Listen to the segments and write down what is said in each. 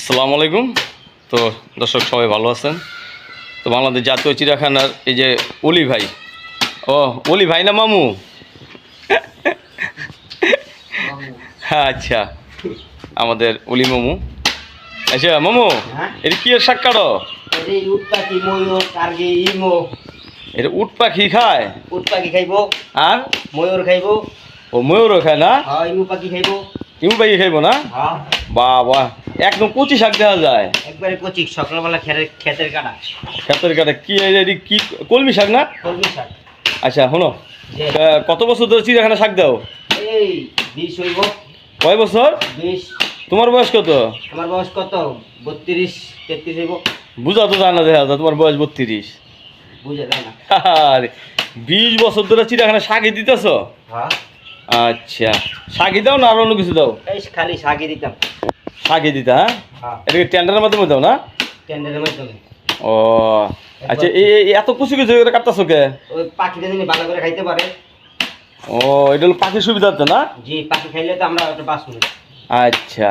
আসসালামু আলাইকুম। তো দর্শক সবাই ভালো আছেন? তো বাংলাদেশ জাতীয় চিড়িয়াখানার এই যে অলি ভাই। ও অলি ভাই না মামু? হ্যাঁ আচ্ছা। আমাদের অলি মামু। আচ্ছা মামু হ্যাঁ? এটা কি শাক কাটো? এটা উট পাখি খায়? উট পাখি খাইব। আর? ময়ূর খাইব। ও ময়ূরও খায় না? হ্যাঁ ইমু পাখি খাইব। ইমু পাখি খাইব না? হ্যাঁ। বাবা একদম কচি শাক দেখা যায়। একবারে কচি সকালবেলা খেতের খেতের কাটা। ক্ষেতের কাটা। কি কলমি শাক না? কলমি শাক। আচ্ছা শোনো। কত বছর ধরে চিড়িয়াখানা শাক দাও? এই বিষ হইব। কয় বছর? বিষ। তোমার বয়স কত? আমার বয়স কত? বত্রিশ তেত্রিশ হইব। বুঝা তো জানা দেখা যায় তোমার বয়স বত্রিশ। বুঝে যায় না। আরে বিশ বছর ধরে চিড়িয়াখানা শাকই দিতেছ? হ্যাঁ। আচ্ছা শাকই দাও না আর অন্য কিছু দাও? এই খালি শাকই দিতাম। শাকই দিতা হ্যাঁ? হ্যাঁ। এটাকে টেন্ডারের মাধ্যমে দাও না? টেন্ডারের মাধ্যমে। ও আচ্ছা এই এত কুচি কুচি করে কাটতেছো কে? ওই পাখিটা যিনি ভালো করে খাইতে পারে। ও এটা হলো পাখির সুবিধা তো না? জি পাখি খাইলে তো আমরা একটা বাঁচবো। আচ্ছা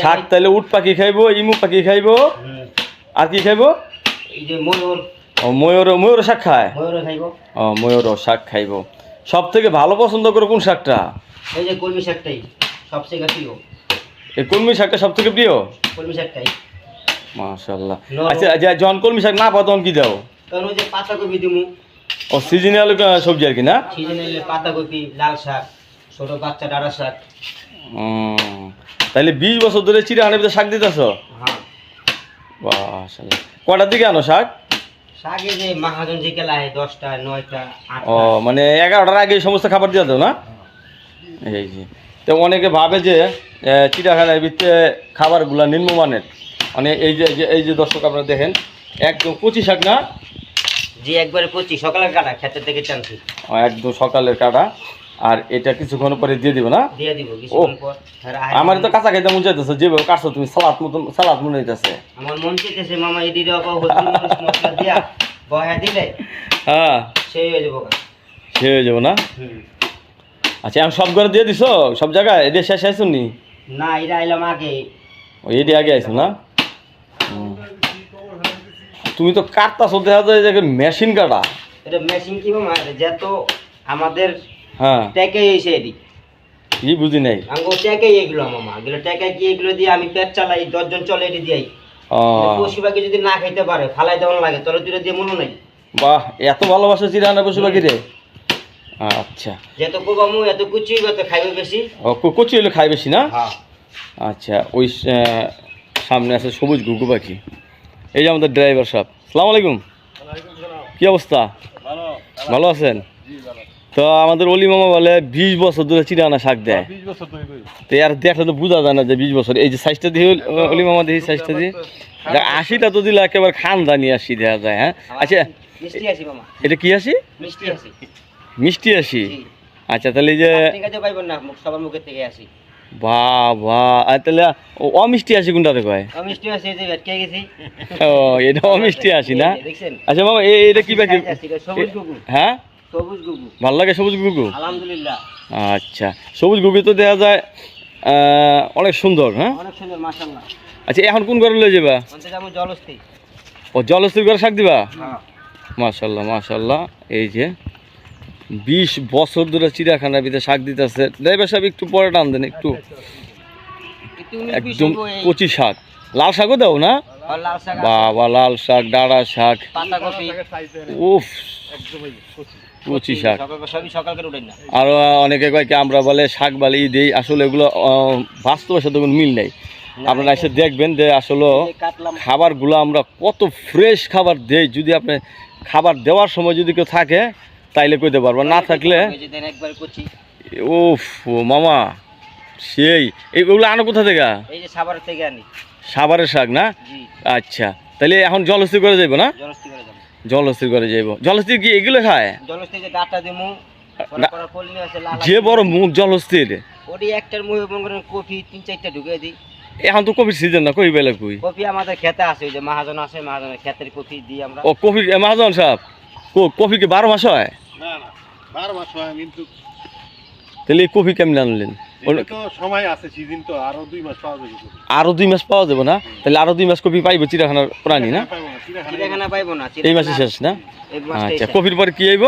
শাক? তাহলে উট পাখি খাইবো ইমু পাখি খাইবো। আর কি খাইবো? এই যে ময়ূর। ও ময়ূর ময়ূর শাক খায়? ময়ূর খাইব। ও ময়ূরও শাক খাইবো। সব থেকে ভালো পছন্দ করে কোন শাকটা? এই যে কলমি শাকটাই সবচেয়ে প্রিয় এই কলমি শাকটা সব থেকে প্রিয়? কলমি শাকটাই। মাশাল্লাহ নরম। আচ্ছা আচ্ছা যখন কলমি শাক না পাও তখন কি দাও? কারণ ওই যে পাতাকপি দিমু। ও সিজনাল সবজি আর কি না? সিজনালে পাতাকপি লাল শাক ছোট বাচ্চা ডাঁড়া শাক। তাইলে বিশ বছর ধরে চিড়িয়াখানার ভিতরে শাক দিতেছ? হ্যাঁ। কটার দিকে আনো শাক? শাকে যে মাহাজন যে কেলা দশটা নয়টা ও মানে এগারোটার আগে সমস্ত খাবার দিয়ে দাও না? এই যে। তো অনেকে ভাবে যে চিড়িয়াখানার ভিতরে খাবারগুলো নিম্নমানের। মানে এই যে এই যে- এই দর্শক আপনারা দেখেন একদম কচি শাক না? যে একবারে কচি সকালের কাটা খেতে থেকে টানছি একদম সকালের কাটা। আর এটা কিছুক্ষণ পরে দিয়ে দিবে না? দিয়ে দিব কিছুক্ষণ পর। আমার তো কাঁচা খাইতে মন চাইতেছে যেভাবে কাটছো তুমি সালাদ মতন সালাদ মনে হইতেছে। আমার মন চেয়েছে মামা হলুদ মরিচ মশলা দিয়া বয়া দিলে হ্যাঁ। সেই হয়ে যাব সে হয়ে যাব না? হুম। আচ্ছা আমি সব ঘরে দিয়ে দিছো? সব জায়গায়? এদের শেষ আইসো নি না এটা আইলাম আগে। ও এটি আগে আইসো না? তুমি তো কাটতাছো দেখা যায় যে মেশিন কাটা। এটা মেশিন কি যত আমাদের হ্যাঁ। ট্যাকে এসে এটি কি বুঝি নাই? আঙ্গো ট্যাকে এগুলো মামা। এগুলো ট্যাকে কি এগুলো দিয়ে আমি পেট চালাই দশজন চলে এটি দিয়াই। ও। পশু পাখি যদি না খাইতে পারে ফালাই দেওয়ার লাগে তাহলে তুই দিয়ে মনে নাই। বাহ এত ভালোবাসা চিরানা পশু পাখি রে আচ্ছা। যত কোবামু এত কুচি এত খাইবে বেশি। ও ক- হলে খাই বেশি না? হ্যাঁ। আচ্ছা ওই সামনে আছে সবুজ ঘুঘু পাখি। এই যে আমাদের ড্রাইভার সাহেব। সালাম আলাইকুম। কি অবস্থা? ভালো। আছেন? তো আমাদের অলি মামা বলে বিশ বছর ধরে চিড়ানা শাক দেয়। তো আর দেখলে তো বোঝা যায় না যে বিশ বছর। এই যে সাইজটা দিয়ে অলি- অলি মামা দেখি সাইজটা দিয়ে আশিটা তো দিলে একেবারে খানদানি আসি দেওয়া যায় হ্যাঁ? আচ্ছা মিষ্টি আছি মামা। এটা কি আসি মিষ্টি মিষ্টি আসি আচ্ছা তাহলে যে সবার মুখের থেকে আসি বা বা তাহলে ও- অমিষ্টি আসি কোনটাতে কয়? ও মিষ্টি আছে যে ভেটকে গেছি। ও এটা অমিষ্টি আসি না? আচ্ছা এই এটা কি গুগু হ্যাঁ? সবুজ গুগু ভালো লাগে সবুজ গুগু আলহামদুলিল্লাহ। আচ্ছা সবুজ গুগু তো দেখা যায় অনেক সুন্দর হ্যাঁ? অনেক সুন্দর মাশাআল্লাহ। আচ্ছা এখন কোন ঘরে লয়ে যাবা? যেমন জলস্থি। ও জলস্থির ঘরে শাক দিবা? হ্যাঁ। মাশাল্লাহ মাশাল্লাহ এই যে বিশ বছর ধরে চিড়িয়াখানার ভিতরে শাক দিতেছে। ড্রাইভার সাহেব একটু পরে টান দেন একটু। একদম কচি শাক। লাল শাকও দাও না? বাবা লাল শাক ডাঁড়া শাক। উফ কচি শাক। সকাল সবই সকাল করে উঠেন না। আর অনেকে কয় কি আমরা বলে শাক বালি দিই আসলে এগুলো বাস্তবের সাথে কোনো মিল নেই। আপনারা এসে দেখবেন যে আসলে খাবারগুলো আমরা কত ফ্রেশ খাবার দেই। যদি আপনি খাবার দেওয়ার সময় যদি কেউ থাকে তাইলে কইতে পারব না থাকলে উফ মামা সেই এইগুলো আনো কোথা থেকে? এই যে সাভার থেকে আনি। সাভারের শাক না? আচ্ছা তাহলে এখন জলস্থির করে যাইব না? জলস্থির করে যাইব। জলস্থির কি এগুলো খায়? যে বড় মুখ জলস্থির। ওটি একটার মুখে মনে করেন কফি তিন চারটা ঢুকিয়ে দিই। এখন তো কফির সিজন না কই বেলা কই? কফি আমাদের খেতে আছে ওই যে মহাজন আছে মহাজনের ক্ষেতের কফি দিই আমরা। ও কফি মাহাজন সাহেব কো- কফি কি বারো মাস হয়? না না বারো মাস হয় কিন্তু তাহলে এই কফি কেমন আনলেন? সময় আছে সিজন তো আরও দুই মাস পাওয়া যাবে কপি। আরও দুই মাস পাওয়া যাবে না? তাহলে আরও দুই মাস কপি পাইবো চিড়াখানার প্রাণী না? পাইবো না, পাইবো এই মাসে শেষ না? আচ্ছা কপির পরে কি আইব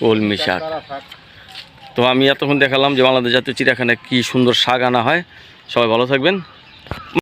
কলমি শাক। তো আমি এতক্ষণ দেখালাম যে বাংলাদেশ জাতীয় চিড়িয়াখানায় কি সুন্দর শাক আনা হয়। সবাই ভালো থাকবেন।